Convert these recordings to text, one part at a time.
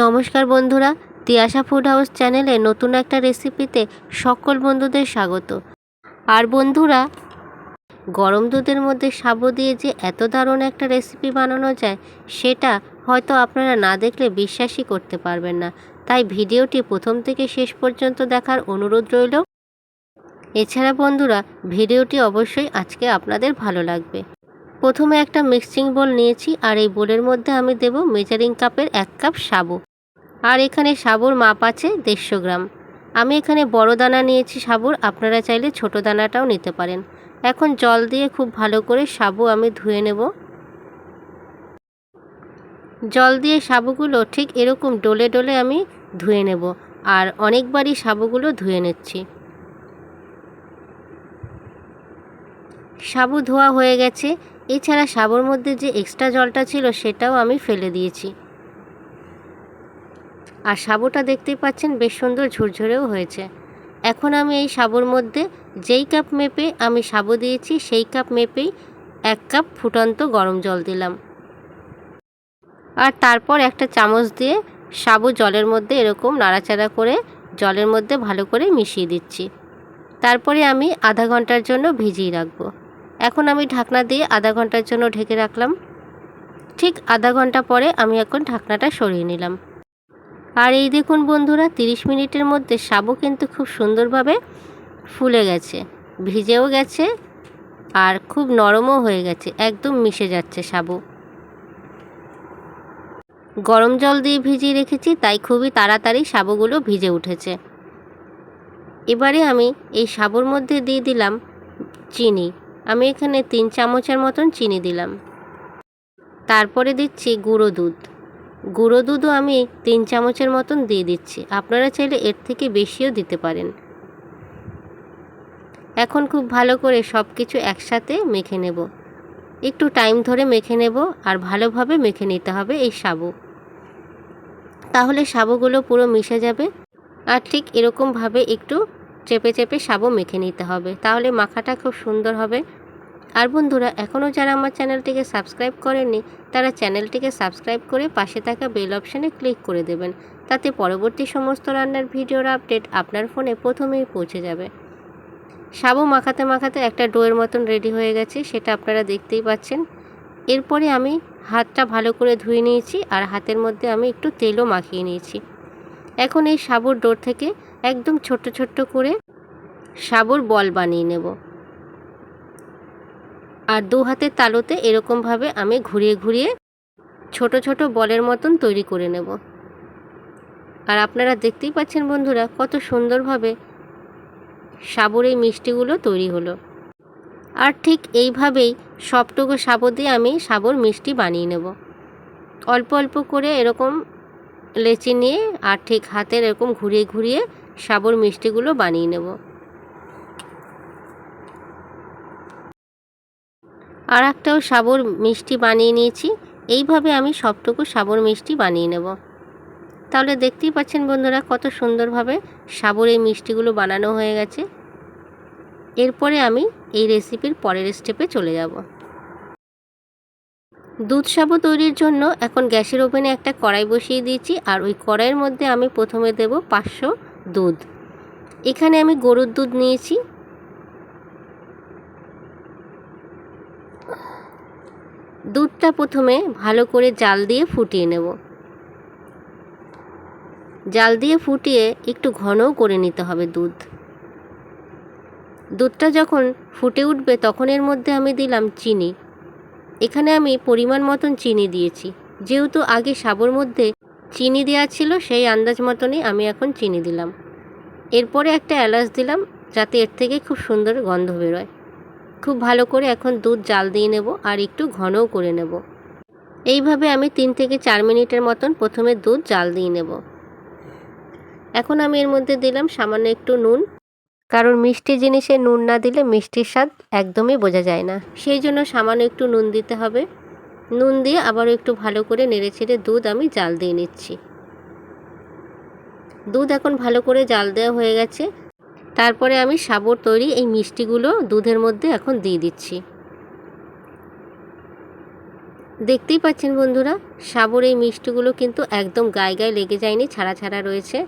নমস্কার বন্ধুরা, Tiyasha food house চ্যানেলে নতুন একটা রেসিপিতে সকল বন্ধুদের স্বাগত। আর বন্ধুরা, গরম দুধের মধ্যে সাবু দিয়ে যে এত দারুণ একটা রেসিপি বানানো যায়, সেটা হয়তো আপনারা না দেখলে বিশ্বাসই করতে পারবেন না। তাই ভিডিওটি প্রথম থেকে শেষ পর্যন্ত দেখার অনুরোধ রইল। এছাড়া বন্ধুরা, ভিডিওটি অবশ্যই আজকে আপনাদের ভালো লাগবে। প্রথমে একটা মিক্সিং বোল নিয়েছি, আর এই বোলের মধ্যে আমি দেব মেজারিং কাপের এক কাপ সাবু। আর এখানে সাবুর মাপ আছে দেড়শো গ্রাম। আমি এখানে বড় দানা নিয়েছি সাবুর, আপনারা চাইলে ছোট দানাটাও নিতে পারেন। এখন জল দিয়ে খুব ভালো করে সাবু আমি ধুয়ে নেব। জল দিয়ে সাবুগুলো ঠিক এরকম ডলে ডলে আমি ধুয়ে নেব, আর অনেকবারই সাবুগুলো ধুয়ে নিচ্ছি। সাবু ধোয়া হয়ে গেছে এছাড়া সাবুর মধ্যে যে এক্সট্রা জলটা ছিল সেটাও আমি ফেলে দিয়েছি। আর সাবুটা দেখতেই পাচ্ছেন বেশ সুন্দর ঝুরঝুরেও হয়েছে। এখন আমি এই সাবুর মধ্যে যেই কাপ মেপে আমি সাবু দিয়েছি, সেই কাপ মেপেই এক কাপ ফুটন্ত গরম জল দিলাম। আর তারপর একটা চামচ দিয়ে সাবু জলের মধ্যে এরকম নাড়াচাড়া করে জলের মধ্যে ভালো করে মিশিয়ে দিচ্ছি। তারপরে আমি আধা ঘণ্টার জন্য ভিজিয়ে রাখব। এখন আমি ঢাকনা দিয়ে আধা ঘণ্টার জন্য ঢেকে রাখলাম। ঠিক আধা ঘণ্টা পরে আমি এখন ঢাকনাটা সরিয়ে নিলাম। আর এই দেখুন বন্ধুরা 30 মিনিটের মধ্যে সাবু কিন্তু খুব সুন্দরভাবে ফুলে গেছে, ভিজেও গেছে আর খুব নরমও হয়ে গেছে, একদম মিশে যাচ্ছে সাবু। গরম জল দিয়ে ভিজিয়ে রেখেছি, তাই খুবই তাড়াতাড়ি সাবুগুলো ভিজে উঠেছে। এবারে আমি এই সাবুর মধ্যে দিয়ে দিলাম চিনি। আমি এখানে তিন চামচের মতন চিনি দিলাম। তারপরে দিচ্ছি গুঁড়ো দুধ। গুঁড়ো দুধও আমি তিন চামচের মতন দিয়ে দিচ্ছি। আপনারা চাইলে এর থেকে বেশিও দিতে পারেন। এখন খুব ভালো করে সব কিছু একসাথে মেখে নেব। একটু টাইম ধরে মেখে নেব আর ভালোভাবে মেখে নিতে হবে এই সাবু। তাহলে সাবুগুলো পুরো মিশে যাবে আর ঠিক এরকমভাবে একটু চেপে চেপে সাবু মেখে নিতে হবে। তাহলে মাখাটা খুব সুন্দর হবে। আর বন্ধুরা, এখনও যারা আমার চ্যানেলটিকে সাবস্ক্রাইব করেননি, তারা চ্যানেলটিকে সাবস্ক্রাইব করে পাশে থাকা বেল অপশানে ক্লিক করে দেবেন। তাতে পরবর্তী সমস্ত রান্নার ভিডিওর আপডেট আপনার ফোনে প্রথমেই পৌঁছে যাবে। সাবু মাখাতে মাখাতে একটা ডোয়ের মতন রেডি হয়ে গেছে, সেটা আপনারা দেখতেই পাচ্ছেন। এরপরে আমি হাতটা ভালো করে ধুয়ে নিয়েছি আর হাতের মধ্যে আমি একটু তেলও মাখিয়ে নিয়েছি। এখন এই সাবুর ডোর থেকে একদম ছোট্ট ছোট্ট করে সাবুর বল বানিয়ে নেব। আর দু হাতের তালুতে এরকমভাবে আমি ঘুরিয়ে ঘুরিয়ে ছোট ছোট বলের মতন তৈরি করে নেব। আর আপনারা দেখতেই পাচ্ছেন বন্ধুরা, কত সুন্দরভাবে সাবুর এই মিষ্টিগুলো তৈরি হলো। আর ঠিক এইভাবেই সবটুকু সাবু দিয়ে আমি সাবুর মিষ্টি বানিয়ে নেব। অল্প অল্প করে এরকম লেচি নিয়ে আর ঠিক হাতের এরকম ঘুরিয়ে ঘুরিয়ে সাবুর মিষ্টিগুলো বানিয়ে নেব। আর একটাও সাবর মিষ্টি বানিয়ে নিয়েছি। এইভাবে আমি সবটুকু সাবর মিষ্টি বানিয়ে নেব। তাহলে দেখতেই পাচ্ছেন বন্ধুরা, কত সুন্দরভাবে সাবর এই মিষ্টিগুলো বানানো হয়ে গেছে। এরপরে আমি এই রেসিপির পরের স্টেপে চলে যাব। দুধ সাবু তৈরির জন্য এখন গ্যাসের ওভেনে একটা কড়াই বসিয়ে দিয়েছি আর ওই কড়াইয়ের মধ্যে আমি প্রথমে দেব পাঁচশো দুধ। এখানে আমি গরুর দুধ নিয়েছি। দুধটা প্রথমে ভালো করে জাল দিয়ে ফুটিয়ে নেব। জাল দিয়ে ফুটিয়ে একটু ঘনও করে নিতে হবে দুধ। দুধটা যখন ফুটে উঠবে তখন এর মধ্যে আমি দিলাম চিনি। এখানে আমি পরিমাণ মতন চিনি দিয়েছি। যেহেতু আগে সাবুর মধ্যে চিনি দেওয়া ছিল, সেই আন্দাজ মতনই আমি এখন চিনি দিলাম। এরপরে একটা এলাচ দিলাম, যাতে এর থেকে খুব সুন্দর গন্ধ বেরোয়। খুব ভালো করে এখন দুধ জাল দিয়ে নেব আর একটু ঘনও করে নেব। এইভাবে আমি তিন থেকে চার মিনিটের মতন প্রথমে দুধ জাল দিয়ে নেব। এখন আমি এর মধ্যে দিলাম সামান্য একটু নুন। কারণ মিষ্টি জিনিসে নুন না দিলে মিষ্টির স্বাদ একদমই বোঝা যায় না। সেই জন্য সামান্য একটু নুন দিতে হবে। নুন দিয়ে আবারও একটু ভালো করে নেড়ে ছেড়ে দুধ আমি জাল দিয়ে নিচ্ছি। দুধ এখন ভালো করে জাল দেওয়া হয়ে গেছে। তারপরে আমি সাবর তৈরি এই মিষ্টিগুলো দুধের মধ্যে এখন দিয়ে দিচ্ছি। দেখতেই পাচ্ছেন বন্ধুরা, সাবর এই মিষ্টিগুলো কিন্তু একদম গায়ে গায়ে লেগে যায়নি, ছাড়া ছাড়া রয়েছে।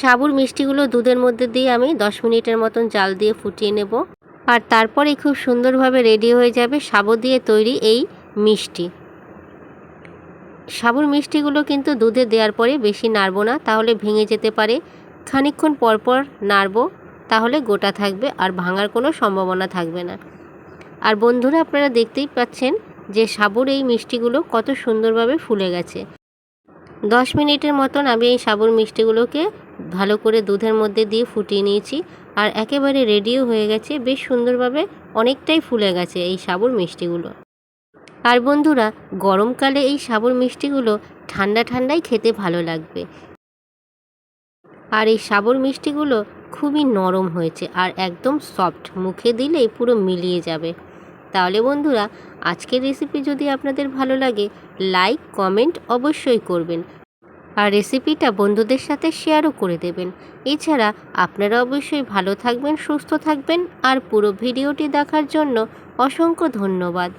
সাবুর মিষ্টিগুলো দুধের মধ্যে দিয়ে আমি দশ মিনিটের মতন জাল দিয়ে ফুটিয়ে নেব। আর তারপরে খুব সুন্দরভাবে রেডি হয়ে যাবে সাবু দিয়ে তৈরি এই মিষ্টি। সাবুর মিষ্টিগুলো কিন্তু দুধে দেওয়ার পরে বেশি নাড়বো না, তাহলে ভেঙে যেতে পারে। খানিকক্ষণ পরপর নাড়বো, তাহলে গোটা থাকবে আর ভাঙার কোনো সম্ভাবনা থাকবে না। আর বন্ধুরা, আপনারা দেখতেই পাচ্ছেন যে সাবুর এই মিষ্টিগুলো কত সুন্দরভাবে ফুলে গেছে। দশ মিনিটের মতন আমি এই সাবুর মিষ্টিগুলোকে ভালো করে দুধের মধ্যে দিয়ে ফুটিয়ে নিয়েছি আর একেবারে রেডিও হয়ে গেছে, বেশ সুন্দরভাবে অনেকটাই ফুলে গেছে এই সাবুর মিষ্টিগুলো। আর বন্ধুরা, গরমকালে এই সাবুর মিষ্টিগুলো ঠান্ডা ঠান্ডাই খেতে ভালো লাগবে। আর এই সাবুর মিষ্টিগুলো খুবই নরম হয়েছে আর একদম সফট মুখে দিলেই পুরো মিলিয়ে যাবে। তাহলে বন্ধুরা, আজকের রেসিপি যদি আপনাদের ভালো লাগে লাইক কমেন্ট অবশ্যই করবেন। আর রেসিপিটা বন্ধুদের সাথে শেয়ারও করে দেবেন। এছাড়া আপনারা অবশ্যই ভালো থাকবেন, সুস্থ থাকবেন, আর পুরো ভিডিওটি দেখার জন্য অসংখ্য ধন্যবাদ।